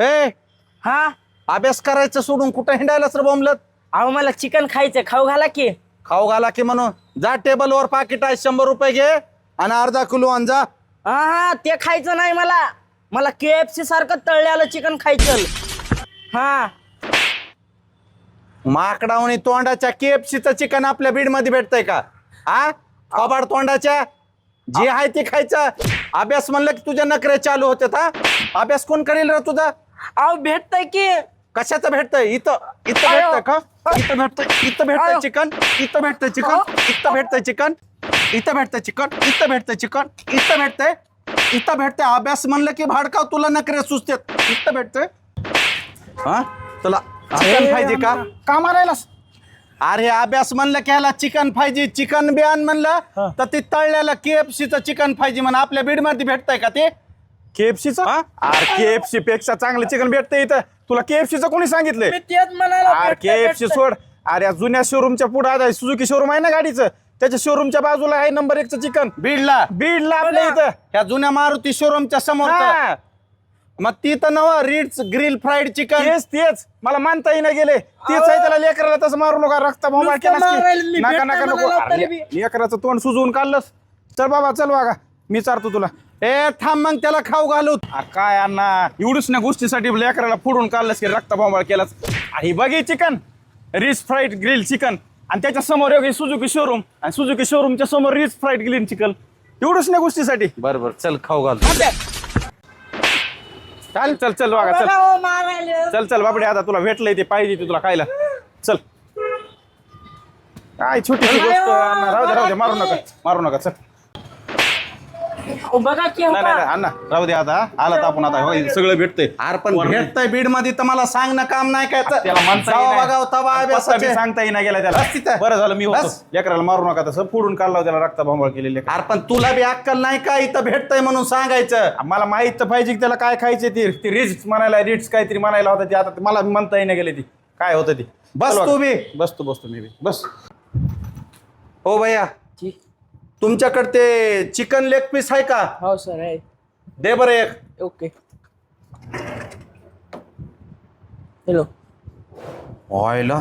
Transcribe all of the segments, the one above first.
ए हा? अभ्यास करायचं सोडून कुठं हिंडायलाच रे बोंबलत? अहो मला चिकन खायचं खाऊ घाला की. खाऊ घाला की म्हणून. जा टेबलवर पाकिट आहे शंभर रुपये घे आणि अर्धा किलो आण जा. हा हा ते खायचं नाही मला. मला के एफ सी सारखं तळलेलं चिकन खायचं. हा. माकडावणी तोंडाच्या केएफसीचं चिकन आपल्या बीडमध्ये भेटतंय का? हा? कबाड तोंडाच्या? जे आहे ते खायचं. अभ्यास म्हणलं की तुझ्या नखरे चालू होते हा? अभ्यास कोण करेल रे तुझा? अहो भेटतंय की. कशाचं भेटतंय? इथं इथं आयो. भेटतंय का? इथं भेटतंय इथं भेटतंय आयो. चिकन इथं भेटतंय चिकन इथं भेटतंय चिकन इथं भेटतंय चिकन इथं भेटतंय चिकन इथं भेटतंय इथं भेटतंय अभ्यास म्हणलं की भाडकाव तुला नखरे सुचतेत. इथं भेटतंय. हा? तुला चिकन पाहिजे का? का मारायलास अरे अभ्यास म्हणलं की ह्याला चिकन पाहिजे चिकन बियान म्हणलं तर ते तळल्याला केएफसीचं चिकन पाहिजे म्हणून आपल्या बीडमध्ये भेटतंय का ते? केएफसीचं हा? अरे केएफसी पेक्षा चांगलं चिकन भेटतं इथं. तुला केएफसीचं कोणी सांगितलंय? मी तेच म्हणाला अरे केएफसी सोड. अरे या जुन्या शोरूमच्या पुढे आता सुजुकी शोरूम आहे ना गाडीचं? त्याच्या शोरूमच्या बाजूला आहे नंबर एकचं चिकन बीडला. बीडला आपल्या इथं. ह्या जुन्या मारुती शोरूमच्या समोर हा, मग ती तर नव रिड्स ग्रिल फ्राईड चिकन तेच तेच. मला मानता येईना गेले. तेच आहे त्याला लेकराला तसं मारू नका रक्त बोंबाळ नुसतं केलास की. मारायला मी नका भेटतं नका नको. म्हणाला अरे, तरी बी. लेकराचं तोंड सुजवून काढलंस. चल बाबा चल बागा मी चारतो तुला. ए थांब मग त्याला खाऊ घालू आ, काय अण्णा एवढीच ना गोष्टीसाठी लेकराला फोडून काढलंस की रक्त बोंबाळ केलास आणि बघी chicken rich fried grill chicken. आणि त्याच्यासमोर एक सुजुकी शोरूम आणि सुजुकी शोरूमच्या समोर रिच फ्राईड ग्रिल चिकन. एवढंच ना गोष्टीसाठी. बरोबर चल खाऊ घालू. चाल चल चल बागा चल. मारायला. चल चल बाबडे आता तुला भेटलंय ते पाहिजे ते तुला खायला. चल. काय छोटीशी गोष्ट अण्णा राहू दे राहू दे मारू नका मारू नका चल. बघा की हो नाही नाही का? नाही, अण्णा राहू दे आता आपण आता हो, हे सगळं भेटतंय पण भेटतंय बीडमध्ये तर मला सांग ना काम नाही काय तर. त्याला म्हणता जावा येईना. बघाव तवा पत्ता बी अभ्यासाचे. सांगता येईना गेला त्याला तिथं. बरं झालं मी होतो बस. लेकराला मारू नका तसं फोडून काढला त्याला रक्त भांबळ केलेले अरे पण तुला बी अक्कल नाही का इथं भेटतंय म्हणून सांगायचं मला माहीत तर पाहिजे की त्याला काय खायचे ते ते रिच म्हणायला रिच काहीतरी म्हणायला होता ते आता ते मला म्हणता येईना गेले ती काय होतं ते बस चल तू. बी. बसतो बसतो मी बी बस हो भैया ठीक. तुमच्याकडे ते चिकन लेग पीस आहे का? हो सर आहे. दे बरं एक. ओके. हॅलो व्हायला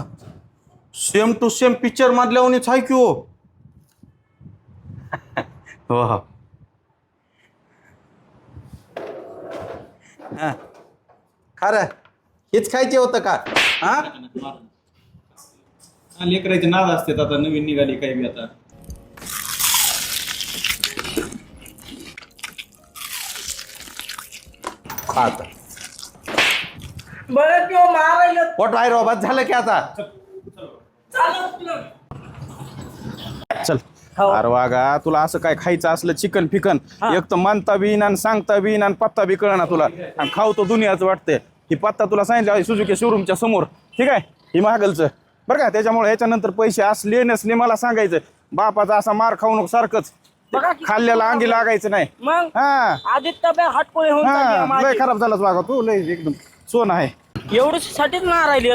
सेम टू सेम पिक्चर मधल्याहूनच आहे की हो? हो. हो. हा. खरं. हेच खायचे होतं का? हा? लेकराचे नाद असतात आता नवीन निघाली काही बी आता. खात. बरं की हो मारायला पोट बाहेर हो, बस झालं की आता? चल. हो. अरे वागा तुला असं काय खायचं असलं चिकन फिकन? हा. एक तर मानता बीन आणि सांगता बीन आणि पत्ता बी कळना तुला. आणि खाऊ तो दुनियाच वाटतंय. ही पत्ता तुला सांगितलं सुजुकी शोरूमच्या समोर. ठीक आहे? ही महागलचं. बरं का? त्याच्यामुळे ह्याच्यानंतर पैसे असले नसले मला सांगायचं. बापाचा असा मार खाऊ नको सारखंच. बघा की- खाल्ल्याला अंगी लागायचं नाही. मग हा. आधी तब्येत हटकोळी होऊन चालली आहे माझी. लय खराब झालाच वागा तू लय एकदम सोन आहे. एवढीच साठीच मारायली